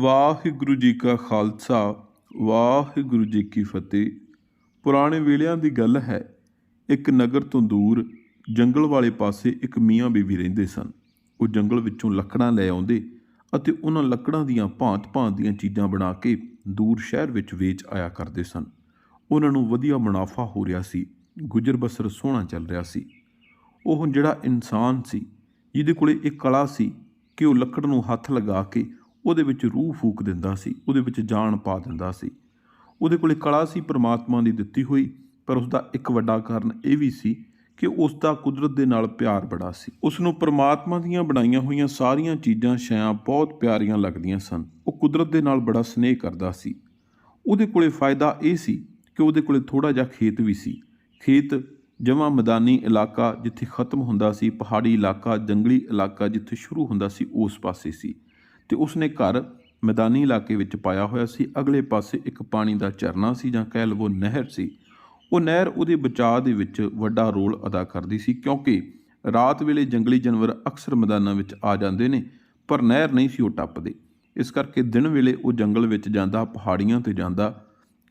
ਵਾਹਿਗੁਰੂ ਜੀ ਕਾ ਖਾਲਸਾ, ਵਾਹਿਗੁਰੂ ਜੀ ਕੀ ਫਤਿਹ। ਪੁਰਾਣੇ ਵੇਲਿਆਂ ਦੀ ਗੱਲ ਹੈ, ਇੱਕ ਨਗਰ ਤੋਂ ਦੂਰ ਜੰਗਲ ਵਾਲੇ ਪਾਸੇ ਇੱਕ ਮੀਆਂ ਬੀਵੀ ਰਹਿੰਦੇ ਸਨ। ਉਹ ਜੰਗਲ ਵਿੱਚੋਂ ਲੱਕੜਾਂ ਲੈ ਆਉਂਦੇ ਅਤੇ ਉਹਨਾਂ ਲੱਕੜਾਂ ਦੀਆਂ ਭਾਂਤ-ਭਾਂਤ ਦੀਆਂ ਚੀਜ਼ਾਂ ਬਣਾ ਕੇ ਦੂਰ ਸ਼ਹਿਰ ਵਿੱਚ ਵੇਚ ਆਇਆ ਕਰਦੇ ਸਨ। ਉਹਨਾਂ ਨੂੰ ਵਧੀਆ ਮੁਨਾਫਾ ਹੋ ਰਿਹਾ ਸੀ ਗੁਜ਼ਰ ਬਸਰ ਸੋਹਣਾ ਚੱਲ ਰਿਹਾ ਸੀ। ਉਹ ਜਿਹੜਾ ਇਨਸਾਨ ਸੀ, ਜਿਹਦੇ ਕੋਲੇ ਇਹ ਕਲਾ ਸੀ ਕਿ ਉਹ ਲੱਕੜ ਨੂੰ ਹੱਥ ਲਗਾ ਕੇ ਉਹਦੇ ਵਿੱਚ ਰੂਹ ਫੂਕ ਦਿੰਦਾ ਸੀ, ਉਹਦੇ ਵਿੱਚ ਜਾਨ ਪਾ ਦਿੰਦਾ ਸੀ। ਉਹਦੇ ਕੋਲੇ ਕਲਾ ਸੀ ਪ੍ਰਮਾਤਮਾ ਦੀ ਦਿੱਤੀ ਹੋਈ, ਪਰ ਉਸ ਦਾ ਇੱਕ ਵੱਡਾ ਕਾਰਨ ਇਹ ਵੀ ਸੀ ਕਿ ਉਸ ਦਾ ਕੁਦਰਤ ਦੇ ਨਾਲ ਪਿਆਰ ਬੜਾ ਸੀ। ਉਸ ਨੂੰ ਪ੍ਰਮਾਤਮਾ ਦੀਆਂ ਬਣਾਈਆਂ ਹੋਈਆਂ ਸਾਰੀਆਂ ਚੀਜ਼ਾਂ ਸ਼ੈਆਂ ਬਹੁਤ ਪਿਆਰੀਆਂ ਲੱਗਦੀਆਂ ਸਨ। ਉਹ ਕੁਦਰਤ ਦੇ ਨਾਲ ਬੜਾ ਸਨੇਹ ਕਰਦਾ ਸੀ। ਉਹਦੇ ਕੋਲੇ ਫਾਇਦਾ ਇਹ ਸੀ ਕਿ ਉਹਦੇ ਕੋਲੇ ਥੋੜਾ ਜਿਹਾ ਖੇਤ ਵੀ ਸੀ। ਖੇਤ ਜਮਾ ਮੈਦਾਨੀ ਇਲਾਕਾ ਜਿੱਥੇ ਖਤਮ ਹੁੰਦਾ ਸੀ, ਪਹਾੜੀ ਇਲਾਕਾ, ਜੰਗਲੀ ਇਲਾਕਾ ਜਿੱਥੇ ਸ਼ੁਰੂ ਹੁੰਦਾ ਸੀ, ਉਸ ਪਾਸੇ ਸੀ। ਤੇ ਉਸਨੇ ਘਰ ਮੈਦਾਨੀ ਇਲਾਕੇ ਵਿੱਚ ਪਾਇਆ ਹੋਇਆ ਸੀ। ਅਗਲੇ ਪਾਸੇ ਇੱਕ ਪਾਣੀ ਦਾ ਝਰਨਾ ਸੀ ਜਾਂ ਕਹਿ ਲਵੋ ਨਹਿਰ ਸੀ। ਉਹ ਨਹਿਰ ਉਹਦੇ ਬਚਾਅ ਦੇ ਵਿੱਚ ਵੱਡਾ ਰੋਲ ਅਦਾ ਕਰਦੀ ਸੀ ਕਿਉਂਕਿ ਰਾਤ ਵੇਲੇ ਜੰਗਲੀ ਜਾਨਵਰ ਅਕਸਰ ਮੈਦਾਨਾਂ ਵਿੱਚ ਆ ਜਾਂਦੇ ਨੇ, ਪਰ ਨਹਿਰ ਨਹੀਂ ਸੀ ਉਹ ਟੱਪਦੇ। ਇਸ ਕਰਕੇ ਦਿਨ ਵੇਲੇ ਉਹ ਜੰਗਲ ਵਿੱਚ ਜਾਂਦਾ, ਪਹਾੜੀਆਂ ਤੇ ਜਾਂਦਾ,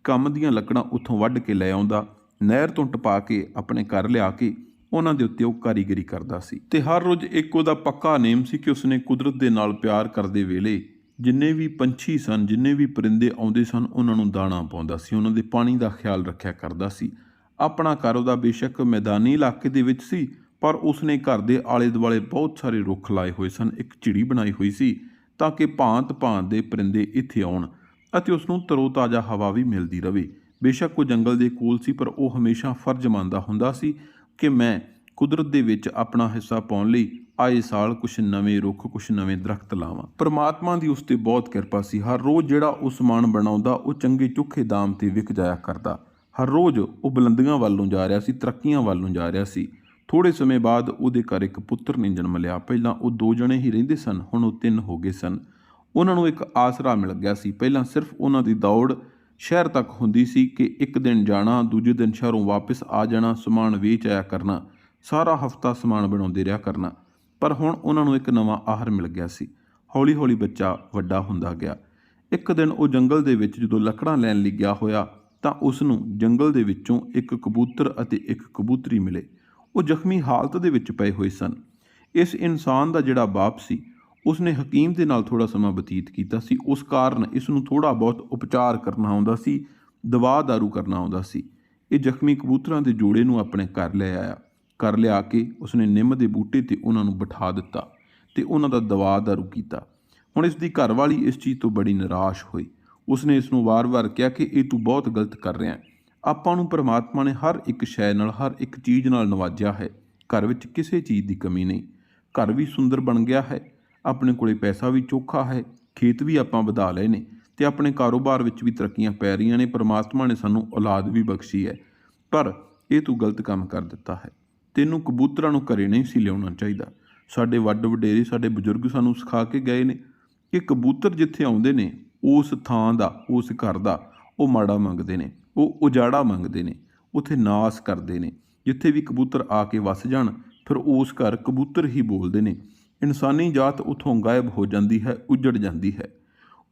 ਕੰਮ ਦੀਆਂ ਲੱਕੜਾਂ ਉੱਥੋਂ ਵੱਢ ਕੇ ਲੈ ਆਉਂਦਾ, ਨਹਿਰ ਤੋਂ ਟਪਾ ਕੇ ਆਪਣੇ ਘਰ ਲਿਆ ਕੇ ਉਹਨਾਂ ਦੇ ਉੱਤੇ ਉਹ ਕਾਰੀਗਰੀ ਕਰਦਾ ਸੀ ਤੇ ਹਰ ਰੋਜ਼ ਇੱਕ ਉਹਦਾ ਪੱਕਾ ਨੇਮ ਸੀ ਕਿ ਉਸਨੇ ਕੁਦਰਤ ਦੇ ਨਾਲ ਪਿਆਰ ਕਰਦੇ ਵੇਲੇ ਜਿੰਨੇ ਵੀ ਪੰਛੀ ਸਨ, ਜਿੰਨੇ ਵੀ ਪਰਿੰਦੇ ਆਉਂਦੇ ਸਨ, ਉਹਨਾਂ ਨੂੰ ਦਾਣਾ ਪਾਉਂਦਾ ਸੀ, ਉਹਨਾਂ ਦੇ ਪਾਣੀ ਦਾ ਖਿਆਲ ਰੱਖਿਆ ਕਰਦਾ ਸੀ। ਆਪਣਾ ਘਰ ਉਹਦਾ ਬੇਸ਼ੱਕ ਮੈਦਾਨੀ ਇਲਾਕੇ ਦੇ ਵਿੱਚ ਸੀ, ਪਰ ਉਸਨੇ ਘਰ ਦੇ ਆਲੇ ਦੁਆਲੇ ਬਹੁਤ ਸਾਰੇ ਰੁੱਖ ਲਾਏ ਹੋਏ ਸਨ, ਇੱਕ ਝਿੜੀ ਬਣਾਈ ਹੋਈ ਸੀ ਤਾਂ ਕਿ ਭਾਂਤ ਭਾਂਤ ਦੇ ਪਰਿੰਦੇ ਇੱਥੇ ਆਉਣ ਅਤੇ ਉਸ ਨੂੰ ਤਰੋਤਾਜ਼ਾ ਹਵਾ ਵੀ ਮਿਲਦੀ ਰਹੇ। ਬੇਸ਼ੱਕ ਉਹ ਜੰਗਲ ਦੇ ਕੋਲ ਸੀ, ਪਰ ਉਹ ਹਮੇਸ਼ਾ ਫਰਜ਼ ਮੰਨਦਾ ਹੁੰਦਾ ਸੀ ਕਿ ਮੈਂ ਕੁਦਰਤ ਦੇ ਵਿੱਚ ਆਪਣਾ ਹਿੱਸਾ ਪਾਉਣ ਲਈ ਆਏ ਸਾਲ ਕੁਝ ਨਵੇਂ ਰੁੱਖ ਕੁਝ ਨਵੇਂ ਦਰਖਤ ਲਾਵਾਂ। ਪਰਮਾਤਮਾ ਦੀ ਉਸ ਤੇ ਬਹੁਤ ਕਿਰਪਾ ਸੀ। ਹਰ ਰੋਜ਼ ਜਿਹੜਾ ਉਹ ਸਮਾਨ ਬਣਾਉਂਦਾ, ਉਹ ਚੰਗੇ ਚੁੱਖੇ ਦਾਮ ਤੇ ਵਿਕ ਜਾਇਆ ਕਰਦਾ। ਹਰ ਰੋਜ਼ ਉਹ ਬੁਲੰਦੀਆਂ ਵੱਲ ਨੂੰ ਜਾ ਰਿਹਾ ਸੀ, ਤਰੱਕੀਆਂ ਵੱਲ ਨੂੰ ਜਾ ਰਿਹਾ ਸੀ। ਥੋੜੇ ਸਮੇਂ ਬਾਅਦ ਉਹਦੇ ਘਰ ਇੱਕ ਪੁੱਤਰ ਨੇ ਜਨਮ ਲਿਆ ਪਹਿਲਾਂ ਉਹ ਦੋ ਜਣੇ ਹੀ ਰਹਿੰਦੇ ਸਨ, ਹੁਣ ਉਹ ਤਿੰਨ ਹੋ ਗਏ ਸਨ। ਉਹਨਾਂ ਨੂੰ ਇੱਕ ਆਸਰਾ ਮਿਲ ਗਿਆ ਸੀ। ਪਹਿਲਾਂ ਸਿਰਫ ਉਹਨਾਂ ਦੀ ਦੌੜ ਸ਼ਹਿਰ ਤੱਕ ਹੁੰਦੀ ਸੀ ਕਿ ਇੱਕ ਦਿਨ ਜਾਣਾ, ਦੂਜੇ ਦਿਨ ਸ਼ਹਿਰੋਂ ਵਾਪਸ ਆ ਜਾਣਾ, ਸਮਾਨ ਵੇਚ ਆਇਆ ਕਰਨਾ, ਸਾਰਾ ਹਫਤਾ ਸਮਾਨ ਬਣਾਉਂਦੇ ਰਿਹਾ ਕਰਨਾ। ਪਰ ਹੁਣ ਉਹਨਾਂ ਨੂੰ ਇੱਕ ਨਵਾਂ ਆਹਾਰ ਮਿਲ ਗਿਆ ਸੀ। ਹੌਲੀ-ਹੌਲੀ ਬੱਚਾ ਵੱਡਾ ਹੁੰਦਾ ਗਿਆ। ਇੱਕ ਦਿਨ ਉਹ ਜੰਗਲ ਦੇ ਵਿੱਚ ਜਦੋਂ ਲੱਕੜਾਂ ਲੈਣ ਲਈ ਗਿਆ ਹੋਇਆ, ਤਾਂ ਉਸ ਨੂੰ ਜੰਗਲ ਦੇ ਵਿੱਚੋਂ ਇੱਕ ਕਬੂਤਰ ਅਤੇ ਇੱਕ ਕਬੂਤਰੀ ਮਿਲੇ। ਉਹ ਜ਼ਖਮੀ ਹਾਲਤ ਦੇ ਵਿੱਚ ਪਏ ਹੋਏ ਸਨ। ਇਸ ਇਨਸਾਨ ਦਾ ਜਿਹੜਾ ਬਾਪ ਸੀ ਉਸਨੇ ਹਕੀਮ ਦੇ ਨਾਲ ਥੋੜਾ ਸਮਾਂ ਬਤੀਤ ਕੀਤਾ ਸੀ। ਉਸ ਕਾਰਨ ਇਸ ਨੂੰ ਥੋੜਾ ਬਹੁਤ ਉਪਚਾਰ ਕਰਨਾ ਆਉਂਦਾ ਸੀ, ਦਵਾ ਦਾਰੂ ਕਰਨਾ ਆਉਂਦਾ ਸੀ। ਇਹ ਜ਼ਖਮੀ ਕਬੂਤਰਾਂ ਦੇ ਜੋੜੇ ਨੂੰ ਆਪਣੇ ਘਰ ਲੈ ਆਇਆ। ਘਰ ਲਿਆ ਕੇ ਉਸਨੇ ਨਿੰਮ ਦੇ ਬੂਟੇ ਤੇ ਉਹਨਾਂ ਨੂੰ ਬਿਠਾ ਦਿੱਤਾ ਤੇ ਉਹਨਾਂ ਦਾ ਦਵਾ ਦਾਰੂ ਕੀਤਾ। ਹੁਣ ਇਸ ਦੀ ਘਰਵਾਲੀ ਇਸ ਚੀਜ਼ ਤੋਂ ਬੜੀ ਨਿਰਾਸ਼ ਹੋਈ। ਉਸਨੇ ਇਸ ਨੂੰ ਵਾਰ-ਵਾਰ ਕਿਹਾ ਕਿ ਇਹ ਤੂੰ ਬਹੁਤ ਗਲਤ ਕਰ ਰਿਹਾ ਹੈ। ਆਪਾਂ ਨੂੰ ਪਰਮਾਤਮਾ ਨੇ ਹਰ ਇੱਕ ਸ਼ੈ ਨਾਲ, ਹਰ ਇੱਕ ਚੀਜ਼ ਨਾਲ ਨਵਾਜਿਆ ਹੈ। ਘਰ ਵਿੱਚ ਕਿਸੇ ਚੀਜ਼ ਦੀ ਕਮੀ ਨਹੀਂ। ਘਰ ਵੀ ਸੁੰਦਰ ਬਣ ਗਿਆ ਹੈ। ਆਪਣੇ ਕੋਲੇ ਪੈਸਾ ਵੀ ਚੋਖਾ ਹੈ, ਖੇਤ ਵੀ ਆਪਾਂ ਵਧਾ ਲਏ ਨੇ ਤੇ ਆਪਣੇ ਕਾਰੋਬਾਰ ਵਿੱਚ ਵੀ ਤਰੱਕੀਆਂ ਪੈ ਰਹੀਆਂ ਨੇ, ਪਰਮਾਤਮਾ ਨੇ ਸਾਨੂੰ ਔਲਾਦ ਵੀ ਬਖਸ਼ੀ ਹੈ। ਪਰ ਇਹ ਤੂੰ ਗਲਤ ਕੰਮ ਕਰ ਦਿੱਤਾ ਹੈ। ਤੈਨੂੰ ਕਬੂਤਰਾਂ ਨੂੰ ਘਰੇ ਨਹੀਂ ਸੀ ਲਿਆਉਣਾ ਚਾਹੀਦਾ। ਸਾਡੇ ਵੱਡ ਵਡੇਰੇ, ਸਾਡੇ ਬਜ਼ੁਰਗ ਸਾਨੂੰ ਸਿਖਾ ਕੇ ਗਏ ਨੇ ਕਿ ਕਬੂਤਰ ਜਿੱਥੇ ਆਉਂਦੇ ਨੇ, ਉਸ ਥਾਂ ਦਾ, ਉਸ ਘਰ ਦਾ ਉਹ ਮਾੜਾ ਮੰਗਦੇ ਨੇ, ਉਹ ਉਜਾੜਾ ਮੰਗਦੇ ਨੇ, ਉਥੇ ਨਾਸ ਕਰਦੇ ਨੇ। ਜਿੱਥੇ ਵੀ ਕਬੂਤਰ ਆ ਕੇ ਵਸ ਜਾਣ, ਫਿਰ ਉਸ ਘਰ ਕਬੂਤਰ ਹੀ ਬੋਲਦੇ ਨੇ। ਇਨਸਾਨੀ ਜਾਤ ਉਥੋਂ ਗਾਇਬ ਹੋ ਜਾਂਦੀ ਹੈ, ਉਜੜ ਜਾਂਦੀ ਹੈ।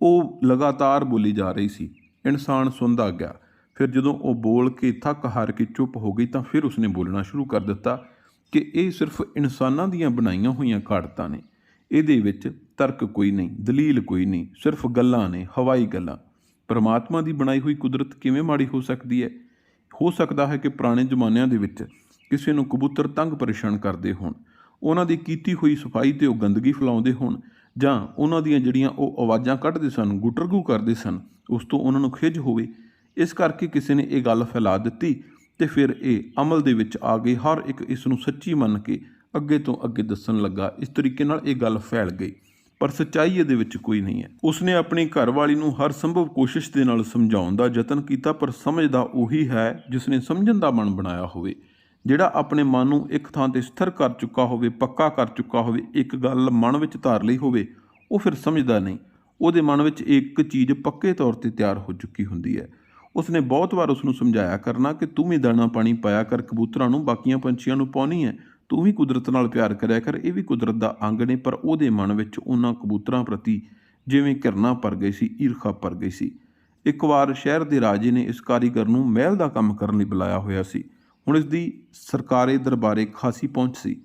ਉਹ ਲਗਾਤਾਰ ਬੋਲੀ ਜਾ ਰਹੀ ਸੀ। ਇਨਸਾਨ ਸੁਣਦਾ ਗਿਆ। ਫਿਰ ਜਦੋਂ ਉਹ ਬੋਲ ਕੇ ਥੱਕ ਹਾਰ ਕੇ ਚੁੱਪ ਹੋ ਗਈ ਤਾਂ ਫਿਰ ਉਸਨੇ ਬੋਲਣਾ ਸ਼ੁਰੂ ਕਰ ਦਿੱਤਾ ਕਿ ਇਹ ਸਿਰਫ ਇਨਸਾਨਾਂ ਦੀਆਂ ਬਣਾਈਆਂ ਹੋਈਆਂ ਘਾੜਤਾਂ ਨੇ। ਇਹਦੇ ਵਿੱਚ ਤਰਕ ਕੋਈ ਨਹੀਂ, ਦਲੀਲ ਕੋਈ ਨਹੀਂ, ਸਿਰਫ ਗੱਲਾਂ ਨੇ, ਹਵਾਈ ਗੱਲਾਂ। ਪਰਮਾਤਮਾ ਦੀ ਬਣਾਈ ਹੋਈ ਕੁਦਰਤ ਕਿਵੇਂ ਮਾੜੀ ਹੋ ਸਕਦੀ ਹੈ? ਹੋ ਸਕਦਾ ਹੈ ਕਿ ਪੁਰਾਣੇ ਜ਼ਮਾਨਿਆਂ ਦੇ ਵਿੱਚ ਕਿਸੇ ਨੂੰ ਕਬੂਤਰ ਤੰਗ ਪਰੇਸ਼ਾਨ ਕਰਦੇ ਹੋਣ। ਉਹਨਾਂ ਦੀ ਕੀਤੀ ਹੋਈ ਸਫ਼ਾਈ ਤੇ ਉਹ ਗੰਦਗੀ ਫੈਲਾਉਂਦੇ ਹੋਣ ਜਾਂ ਉਹਨਾਂ ਦੀਆਂ ਜਿਹੜੀਆਂ ਉਹ ਆਵਾਜ਼ਾਂ ਕੱਢਦੇ ਸਨ, ਗੁਟਰਗੂ ਕਰਦੇ ਸਨ, ਉਸ ਤੋਂ ਉਹਨਾਂ ਨੂੰ ਖਿਜ ਹੋਵੇ। ਇਸ ਕਰਕੇ ਕਿਸੇ ਨੇ ਇਹ ਗੱਲ ਫੈਲਾ ਦਿੱਤੀ ਤੇ ਫਿਰ ਇਹ ਅਮਲ ਦੇ ਵਿੱਚ ਆ ਗਈ ਹਰ ਇੱਕ ਇਸ ਨੂੰ ਸੱਚੀ ਮੰਨ ਕੇ ਅੱਗੇ ਤੋਂ ਅੱਗੇ ਦੱਸਣ ਲੱਗਾ। ਇਸ ਤਰੀਕੇ ਨਾਲ ਇਹ ਗੱਲ ਫੈਲ ਗਈ। ਪਰ ਸੱਚਾਈ ਇਹਦੇ ਵਿੱਚ ਕੋਈ ਨਹੀਂ ਹੈ। ਉਸਨੇ ਆਪਣੀ ਘਰਵਾਲੀ ਨੂੰ ਹਰ ਸੰਭਵ ਕੋਸ਼ਿਸ਼ ਦੇ ਨਾਲ ਸਮਝਾਉਣ ਦਾ ਯਤਨ ਕੀਤਾ, ਪਰ ਸਮਝਦਾ ਉਹੀ ਹੈ ਜਿਸ ਨੇ ਸਮਝਣ ਦਾ ਮਨ ਬਣਾਇਆ ਹੋਵੇ। ਜਿਹੜਾ ਆਪਣੇ ਮਨ ਨੂੰ ਇੱਕ ਥਾਂ ਤੇ ਸਥਿਰ ਕਰ ਚੁੱਕਾ ਹੋਵੇ, ਪੱਕਾ ਕਰ ਚੁੱਕਾ ਹੋਵੇ, ਇੱਕ ਗੱਲ ਮਨ ਵਿੱਚ ਧਾਰ ਲਈ ਹੋਵੇ, ਉਹ ਫਿਰ ਸਮਝਦਾ ਨਹੀਂ। ਉਹਦੇ ਮਨ ਵਿੱਚ ਇੱਕ ਚੀਜ਼ ਪੱਕੇ ਤੌਰ ਤੇ ਤਿਆਰ ਹੋ ਚੁੱਕੀ ਹੁੰਦੀ ਹੈ। ਉਸਨੇ ਬਹੁਤ ਵਾਰ ਉਸ ਨੂੰ ਸਮਝਾਇਆ, ਕਰਨਾ ਕਿ ਤੂੰ ਵੀ ਦਾਣਾ ਪਾਣੀ ਪਾਇਆ ਕਰ, ਕਬੂਤਰਾਂ ਨੂੰ, ਬਾਕੀਆਂ ਪੰਛੀਆਂ ਨੂੰ ਪਾਉਣੀ ਹੈ। ਤੂੰ ਵੀ ਕੁਦਰਤ ਨਾਲ ਪਿਆਰ ਕਰਿਆ ਕਰ, ਇਹ ਵੀ ਕੁਦਰਤ ਦਾ ਅੰਗ ਨੇ। ਪਰ ਉਹਦੇ ਮਨ ਵਿੱਚ ਉਹਨਾਂ ਕਬੂਤਰਾਂ ਪ੍ਰਤੀ ਜਿਵੇਂ ਘਿਰਣਾ ਭਰ ਗਈ ਸੀ, ਈਰਖਾ ਭਰ ਗਈ ਸੀ। ਇੱਕ ਵਾਰ ਸ਼ਹਿਰ ਦੇ ਰਾਜੇ ਨੇ ਇਸ ਕਾਰੀਗਰ ਨੂੰ ਮਹਿਲ ਦਾ ਕੰਮ ਕਰਨ ਲਈ ਬੁਲਾਇਆ ਹੋਇਆ ਸੀ। ਹੁਣ ਇਸ ਦੀ ਸਰਕਾਰੀ ਦਰਬਾਰੇ ਖਾਸੀ ਪਹੁੰਚ ਸੀ।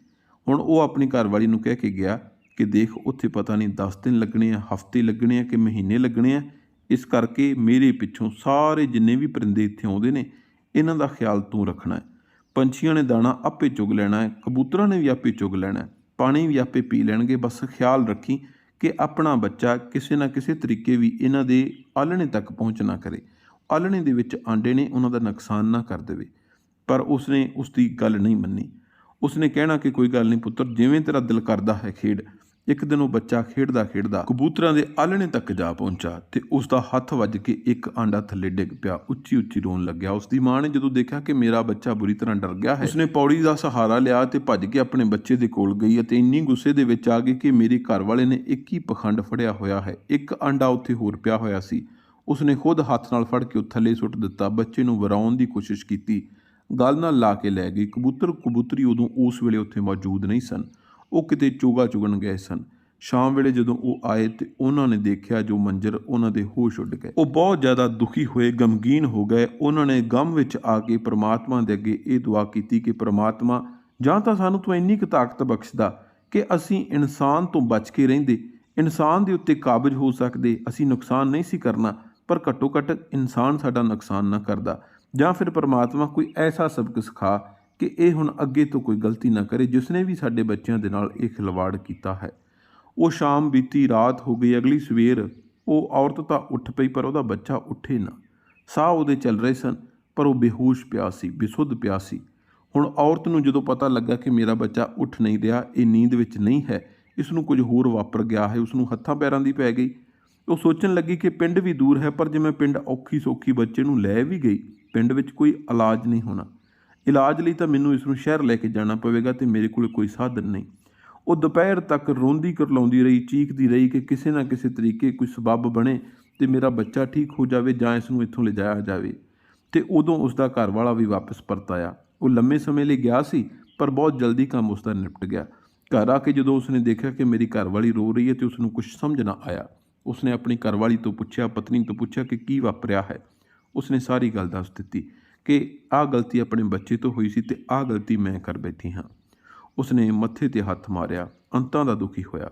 ਹੁਣ ਉਹ ਆਪਣੀ ਘਰਵਾਲੀ ਨੂੰ ਕਹਿ ਕੇ ਗਿਆ ਕਿ ਦੇਖ, ਉੱਥੇ ਪਤਾ ਨਹੀਂ 10 ਦਿਨ ਲੱਗਣੇ ਆ, ਹਫ਼ਤੇ ਲੱਗਣੇ ਆ ਕਿ ਮਹੀਨੇ ਲੱਗਣੇ ਆ। ਇਸ ਕਰਕੇ ਮੇਰੇ ਪਿੱਛੋਂ ਸਾਰੇ ਜਿੰਨੇ ਵੀ ਪਰਿੰਦੇ ਇੱਥੇ ਆਉਂਦੇ ਨੇ, ਇਹਨਾਂ ਦਾ ਖਿਆਲ ਤੂੰ ਰੱਖਣਾ ਹੈ। ਪੰਛੀਆਂ ਨੇ ਦਾਣਾ ਆਪੇ ਚੁਗ ਲੈਣਾ ਹੈ, ਕਬੂਤਰਾਂ ਨੇ ਵੀ ਆਪੇ ਚੁਗ ਲੈਣਾ ਹੈ। ਪਾਣੀ ਵੀ ਆਪੇ ਪੀ ਲੈਣਗੇ, ਬਸ ਖਿਆਲ ਰੱਖੀ ਕਿ ਆਪਣਾ ਬੱਚਾ ਕਿਸੇ ਨਾ ਕਿਸੇ ਤਰੀਕੇ ਵੀ ਇਹਨਾਂ ਦੇ ਆਲਣੇ ਤੱਕ ਪਹੁੰਚ ਨਾ ਕਰੇ। ਆਲਣੇ ਦੇ ਵਿੱਚ ਆਂਡੇ ਨੇ ਉਹਨਾਂ ਦਾ ਨੁਕਸਾਨ ਨਾ ਕਰ ਦੇਵੇ। ਪਰ ਉਸਨੇ ਉਸ ਦੀ ਗੱਲ ਨਹੀਂ ਮੰਨੀ। ਉਸਨੇ ਕਹਿਣਾ ਕਿ ਕੋਈ ਗੱਲ ਨਹੀਂ ਪੁੱਤਰ, ਜਿਵੇਂ ਤੇਰਾ ਦਿਲ ਕਰਦਾ ਹੈ ਖੇਡ, ਇੱਕ ਦਿਨ ਉਹ ਬੱਚਾ ਖੇਡਦਾ ਖੇਡਦਾ ਕਬੂਤਰਾਂ ਦੇ ਆਲਣੇ ਤੱਕ ਜਾ ਪਹੁੰਚਾ ਤੇ ਉਸ ਦਾ ਹੱਥ ਵੱਜ ਕੇ ਇੱਕ ਆਂਡਾ ਥੱਲੇ ਡਿੱਗ ਪਿਆ, ਉੱਚੀ ਉੱਚੀ ਰੋਣ ਲੱਗਿਆ। ਉਸ ਦੀ ਮਾਂ ਨੇ ਜਦੋਂ ਦੇਖਿਆ ਕਿ ਮੇਰਾ ਬੱਚਾ ਬੁਰੀ ਤਰ੍ਹਾਂ ਡਰ ਗਿਆ ਹੈ, ਉਸਨੇ ਪੌੜੀ ਦਾ ਸਹਾਰਾ ਲਿਆ ਤੇ ਭੱਜ ਕੇ ਆਪਣੇ ਬੱਚੇ ਦੇ ਕੋਲ ਗਈ ਅਤੇ ਇੰਨੀ ਗੁੱਸੇ ਦੇ ਵਿੱਚ ਆ ਗਈ ਕਿ ਮੇਰੇ ਘਰ ਵਾਲੇ ਨੇ ਇੱਕ ਹੀ ਪਖੰਡ ਫੜਿਆ ਹੋਇਆ ਹੈ। ਇੱਕ ਆਂਡਾ ਉੱਥੇ ਹੋਰ ਪਿਆ ਹੋਇਆ ਸੀ। ਉਸਨੇ ਖੁਦ ਹੱਥ ਨਾਲ ਫੜ ਕੇ ਉਹ ਥੱਲੇ ਸੁੱਟ ਦਿੱਤਾ। ਬੱਚੇ ਨੂੰ ਵਰਾਉਣ ਦੀ ਕੋਸ਼ਿਸ਼ ਕੀਤੀ। ਗੱਲ ਨਾਲ ਲਾ ਕੇ ਲੈ ਗਈ। ਕਬੂਤਰ ਕਬੂਤਰੀ ਉਦੋਂ ਉਸ ਵੇਲੇ ਉੱਥੇ ਮੌਜੂਦ ਨਹੀਂ ਸਨ। ਉਹ ਕਿਤੇ ਚੋਗਾ ਚੁਗਣ ਗਏ ਸਨ। ਸ਼ਾਮ ਵੇਲੇ ਜਦੋਂ ਉਹ ਆਏ ਤੇ ਉਹਨਾਂ ਨੇ ਦੇਖਿਆ ਜੋ ਮੰਜ਼ਰ ਉਹਨਾਂ ਦੇ ਹੋਸ਼ ਉੱਡ ਗਏ। ਉਹ ਬਹੁਤ ਜ਼ਿਆਦਾ ਦੁਖੀ ਹੋਏ, ਗਮਗੀਨ ਹੋ ਗਏ। ਉਹਨਾਂ ਨੇ ਗਮ ਵਿੱਚ ਆ ਕੇ ਪ੍ਰਮਾਤਮਾ ਦੇ ਅੱਗੇ ਇਹ ਦੁਆ ਕੀਤੀ ਕਿ, ਪ੍ਰਮਾਤਮਾ, ਜਾਂ ਤਾਂ ਸਾਨੂੰ ਤੂੰ ਇੰਨੀ ਕੁ ਤਾਕਤ ਬਖਸ਼ਦਾ ਕਿ ਅਸੀਂ ਇਨਸਾਨ ਤੋਂ ਬਚ ਕੇ ਰਹਿੰਦੇ। ਇਨਸਾਨ ਦੇ ਉੱਤੇ ਕਾਬਜ ਹੋ ਸਕਦੇ। ਅਸੀਂ ਨੁਕਸਾਨ ਨਹੀਂ ਸੀ ਕਰਨਾ, ਪਰ ਘੱਟੋ ਘੱਟ ਇਨਸਾਨ ਸਾਡਾ ਨੁਕਸਾਨ ਨਾ ਕਰਦਾ। ਜਾਂ ਫਿਰ ਪਰਮਾਤਮਾ ਕੋਈ ਐਸਾ ਸਬਕ ਸਿਖਾ ਕਿ ਇਹ ਹੁਣ ਅੱਗੇ ਤੋਂ ਕੋਈ ਗਲਤੀ ਨਾ ਕਰੇ, ਜਿਸਨੇ ਵੀ ਸਾਡੇ ਬੱਚਿਆਂ ਦੇ ਨਾਲ ਇਹ ਖਿਲਵਾੜ ਕੀਤਾ ਹੈ। ਉਹ ਸ਼ਾਮ ਬੀਤੀ ਰਾਤ ਹੋ ਗਈ, ਅਗਲੀ ਸਵੇਰ ਉਹ ਔਰਤ ਤਾਂ ਉੱਠ ਪਈ, ਪਰ ਉਹਦਾ ਬੱਚਾ ਉੱਠੇ ਨਾ। ਸਾਹ ਉਹਦੇ ਚੱਲ ਰਹੇ ਸਨ, ਪਰ ਉਹ ਬੇਹੋਸ਼ ਪਿਆ ਸੀ, ਬਿਸੁੱਧ ਪਿਆ ਸੀ। ਹੁਣ ਔਰਤ ਨੂੰ ਜਦੋਂ ਪਤਾ ਲੱਗਾ ਕਿ ਮੇਰਾ ਬੱਚਾ ਉੱਠ ਨਹੀਂ ਰਿਹਾ, ਇਹ ਨੀਂਦ ਵਿੱਚ ਨਹੀਂ ਹੈ, ਇਸ ਨੂੰ ਕੁਝ ਹੋਰ ਵਾਪਰ ਗਿਆ ਹੈ, ਉਸ ਨੂੰ ਹੱਥਾਂ ਪੈਰਾਂ ਦੀ ਪੈ ਗਈ। ਉਹ ਸੋਚਣ ਲੱਗੀ ਕਿ ਪਿੰਡ ਵੀ ਦੂਰ ਹੈ, ਪਰ ਜੇ ਮੈਂ ਪਿੰਡ ਔਖੀ ਸੌਖੀ ਬੱਚੇ ਨੂੰ ਲੈ ਵੀ ਗਈ ਪਿੰਡ ਵਿੱਚ ਕੋਈ ਇਲਾਜ ਨਹੀਂ ਹੋਣਾ। ਇਲਾਜ ਲਈ ਤਾਂ ਮੈਨੂੰ ਇਸ ਨੂੰ ਸ਼ਹਿਰ ਲੈ ਕੇ ਜਾਣਾ ਪਵੇਗਾ ਤੇ ਮੇਰੇ ਕੋਲ ਕੋਈ ਸਾਧਨ ਨਹੀਂ। ਉਹ ਦੁਪਹਿਰ ਤੱਕ ਰੋਂਦੀ ਕਰਲਾਉਂਦੀ ਰਹੀ ਚੀਕਦੀ ਰਹੀ ਕਿ ਕਿਸੇ ਨਾ ਕਿਸੇ ਤਰੀਕੇ ਕੋਈ ਸਬੱਬ ਬਣੇ ਤੇ ਮੇਰਾ ਬੱਚਾ ਠੀਕ ਹੋ ਜਾਵੇ ਜਾਂ ਇਸ ਨੂੰ ਇੱਥੋਂ ਲਿਜਾਇਆ ਜਾਵੇ। ਤੇ ਉਦੋਂ ਉਸ ਦਾ ਘਰ ਵਾਲਾ ਵੀ ਵਾਪਸ ਪਰਤ ਆਇਆ। ਉਹ ਲੰਮੇ ਸਮੇਂ ਲਈ ਗਿਆ ਸੀ, ਪਰ ਬਹੁਤ ਜਲਦੀ ਕੰਮ ਉਸ ਦਾ ਨਿਪਟ ਗਿਆ। ਘਰ ਆ ਕੇ ਜਦੋਂ ਉਸਨੇ ਦੇਖਿਆ ਕਿ ਮੇਰੀ ਘਰਵਾਲੀ ਰੋ ਰਹੀ ਹੈ ਤੇ ਉਸ ਨੂੰ ਕੁਝ ਸਮਝ ਨਾ ਆਇਆ, ਉਸਨੇ ਆਪਣੀ ਘਰਵਾਲੀ ਤੋਂ ਪੁੱਛਿਆ, ਪਤਨੀ ਤੋਂ ਪੁੱਛਿਆ ਕਿ ਕੀ ਵਾਪਰਿਆ ਹੈ। ਉਸਨੇ ਸਾਰੀ ਗੱਲ ਦੱਸ ਦਿੱਤੀ ਕਿ ਆਹ ਗਲਤੀ ਆਪਣੇ ਬੱਚੇ ਤੋਂ ਹੋਈ ਸੀ ਤੇ ਆਹ ਗਲਤੀ ਮੈਂ ਕਰ ਬੈਠੀ ਹਾਂ। ਉਸਨੇ ਮੱਥੇ ਤੇ ਹੱਥ ਮਾਰਿਆ, ਅੰਤਾਂ ਦਾ ਦੁਖੀ ਹੋਇਆ।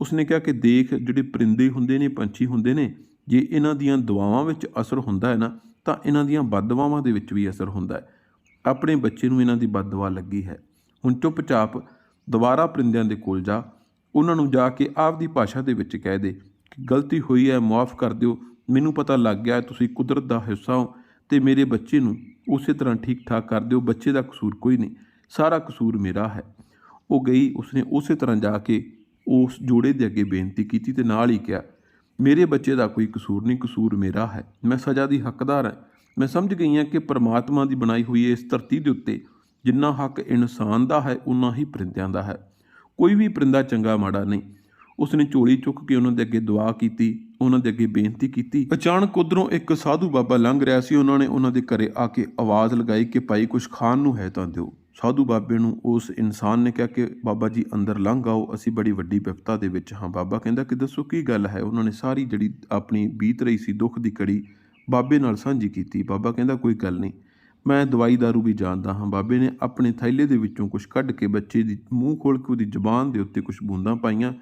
ਉਸਨੇ ਕਿਹਾ ਕਿ ਦੇਖ, ਜਿਹੜੇ ਪਰਿੰਦੇ ਹੁੰਦੇ ਨੇ, ਪੰਛੀ ਹੁੰਦੇ ਨੇ, ਜੇ ਇਹਨਾਂ ਦੀਆਂ ਦੁਆਵਾਂ ਵਿੱਚ ਅਸਰ ਹੁੰਦਾ ਹੈ ਨਾ, ਤਾਂ ਇਹਨਾਂ ਦੀਆਂ ਬਦਦੁਆਵਾਂ ਦੇ ਵਿੱਚ ਵੀ ਅਸਰ ਹੁੰਦਾ ਹੈ। ਆਪਣੇ ਬੱਚੇ ਨੂੰ ਇਹਨਾਂ ਦੀ ਬਦਦੁਆ ਲੱਗੀ ਹੈ। ਹੁਣ ਚੁੱਪਚਾਪ ਦੁਬਾਰਾ ਪਰਿੰਦਿਆਂ ਦੇ ਕੋਲ ਜਾ। ਉਹਨਾਂ ਨੂੰ ਜਾ ਕੇ ਆਪਦੀ ਭਾਸ਼ਾ ਦੇ ਵਿੱਚ ਕਹਿ ਦੇ ਕਿ ਗਲਤੀ ਹੋਈ ਹੈ, ਮਾਫ ਕਰ ਦਿਓ ਮੈਨੂੰ ਪਤਾ ਲੱਗ ਗਿਆ ਤੁਸੀਂ ਕੁਦਰਤ ਦਾ ਹਿੱਸਾ ਹੋ ਤੇ ਮੇਰੇ ਬੱਚੇ ਨੂੰ ਉਸੇ ਤਰ੍ਹਾਂ ਠੀਕ ਠਾਕ ਕਰ ਦਿਓ, ਬੱਚੇ ਦਾ ਕਸੂਰ ਕੋਈ ਨਹੀਂ, ਸਾਰਾ ਕਸੂਰ ਮੇਰਾ ਹੈ। ਉਹ ਗਈ, ਉਸਨੇ ਉਸੇ ਤਰ੍ਹਾਂ ਜਾ ਕੇ ਉਸ ਜੋੜੇ ਦੇ ਅੱਗੇ ਬੇਨਤੀ ਕੀਤੀ ਤੇ ਨਾਲ ਹੀ ਕਿਹਾ, ਮੇਰੇ ਬੱਚੇ ਦਾ ਕੋਈ ਕਸੂਰ ਨਹੀਂ, ਕਸੂਰ ਮੇਰਾ ਹੈ। ਮੈਂ ਸਜ਼ਾ ਦੀ ਹੱਕਦਾਰ ਹਾਂ। ਮੈਂ ਸਮਝ ਗਈ ਹਾਂ ਕਿ ਪਰਮਾਤਮਾ ਦੀ ਬਣਾਈ ਹੋਈ ਇਸ ਧਰਤੀ ਦੇ ਉੱਤੇ ਜਿੰਨਾ ਹੱਕ ਇਨਸਾਨ ਦਾ ਹੈ ਉਨਾ ਹੀ ਪਰਿੰਦਿਆਂ ਦਾ ਹੈ। ਕੋਈ ਵੀ ਪਰਿੰਦਾ ਚੰਗਾ ਮਾੜਾ ਨਹੀਂ। ਉਸਨੇ ਝੋਲੀ ਚੁੱਕ ਕੇ ਉਹਨਾਂ ਦੇ ਅੱਗੇ ਦੁਆ ਕੀਤੀ ਉਹਨਾਂ ਦੇ ਅੱਗੇ ਬੇਨਤੀ ਕੀਤੀ। ਅਚਾਨਕ ਉਧਰੋਂ ਇੱਕ ਸਾਧੂ ਬਾਬਾ ਲੰਘ ਰਿਹਾ ਸੀ। ਉਹਨਾਂ ਨੇ ਉਹਨਾਂ ਦੇ ਘਰੇ ਆ ਕੇ ਆਵਾਜ਼ ਲਗਾਈ ਕਿ ਭਾਈ ਕੁਝ ਖਾਣ ਨੂੰ ਹੈ ਤਾਂ ਦਿਓ। ਸਾਧੂ ਬਾਬੇ ਨੂੰ ਉਸ ਇਨਸਾਨ ਨੇ ਕਿਹਾ ਕਿ ਬਾਬਾ ਜੀ ਅੰਦਰ ਲੰਘ ਆਓ, ਅਸੀਂ ਬੜੀ ਵੱਡੀ ਵਿਪਤਾ ਦੇ ਵਿੱਚ ਹਾਂ। ਬਾਬਾ ਕਹਿੰਦਾ ਕਿ ਦੱਸੋ ਕੀ ਗੱਲ ਹੈ? ਉਹਨਾਂ ਨੇ ਸਾਰੀ ਜਿਹੜੀ ਆਪਣੀ ਬੀਤ ਰਹੀ ਸੀ, ਦੁੱਖ ਦੀ ਕੜੀ ਬਾਬੇ ਨਾਲ ਸਾਂਝੀ ਕੀਤੀ। ਬਾਬਾ ਕਹਿੰਦਾ, ਕੋਈ ਗੱਲ ਨਹੀਂ, ਮੈਂ ਦਵਾਈ ਦਾਰੂ ਵੀ ਜਾਣਦਾ ਹਾਂ। ਬਾਬੇ ਨੇ ਆਪਣੇ ਥੈਲੇ ਦੇ ਵਿੱਚੋਂ ਕੁਝ ਕੱਢ ਕੇ ਬੱਚੇ ਦੀ ਮੂੰਹ ਖੋਲ ਕੇ ਉਹਦੀ ਜ਼ੁਬਾਨ ਦੇ ਉੱਤੇ ਕੁਝ ਬੂੰਦਾਂ ਪਾਈਆਂ।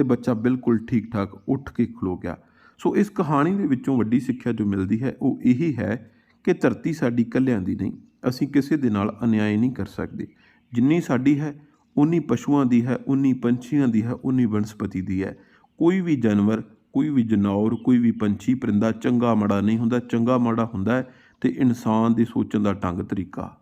ਤੇ ਬੱਚਾ ਬਿਲਕੁਲ ਠੀਕ ਠਾਕ ਉੱਠ ਕੇ ਖਲੋ ਗਿਆ। ਸੋ ਇਸ ਕਹਾਣੀ ਦੇ ਵਿੱਚੋਂ ਵੱਡੀ ਸਿੱਖਿਆ ਜੋ ਮਿਲਦੀ ਹੈ, ਉਹ ਇਹੀ ਹੈ ਕਿ ਧਰਤੀ ਸਾਡੀ ਇਕੱਲਿਆਂ ਦੀ ਨਹੀਂ, ਅਸੀਂ ਕਿਸੇ ਦੇ ਨਾਲ ਅਨਿਆਏ ਨਹੀਂ ਕਰ ਸਕਦੇ। ਜਿੰਨੀ ਸਾਡੀ ਹੈ, ਉਨੀ ਪਸ਼ੂਆਂ ਦੀ ਹੈ, ਉਨੀ ਪੰਛੀਆਂ ਦੀ ਹੈ, ਉਨੀ ਬਨਸਪਤੀ ਦੀ ਹੈ। ਕੋਈ ਵੀ ਜਾਨਵਰ, ਕੋਈ ਵੀ ਜਨੌਰ, ਕੋਈ ਵੀ ਪੰਛੀ, ਪਰਿੰਦਾ ਚੰਗਾ ਮਾੜਾ ਨਹੀਂ ਹੁੰਦਾ, ਚੰਗਾ ਮਾੜਾ ਹੁੰਦਾ ਹੈ ਤੇ ਇਨਸਾਨ ਦੀ ਸੋਚਣ ਦਾ ਢੰਗ, ਤਰੀਕਾ।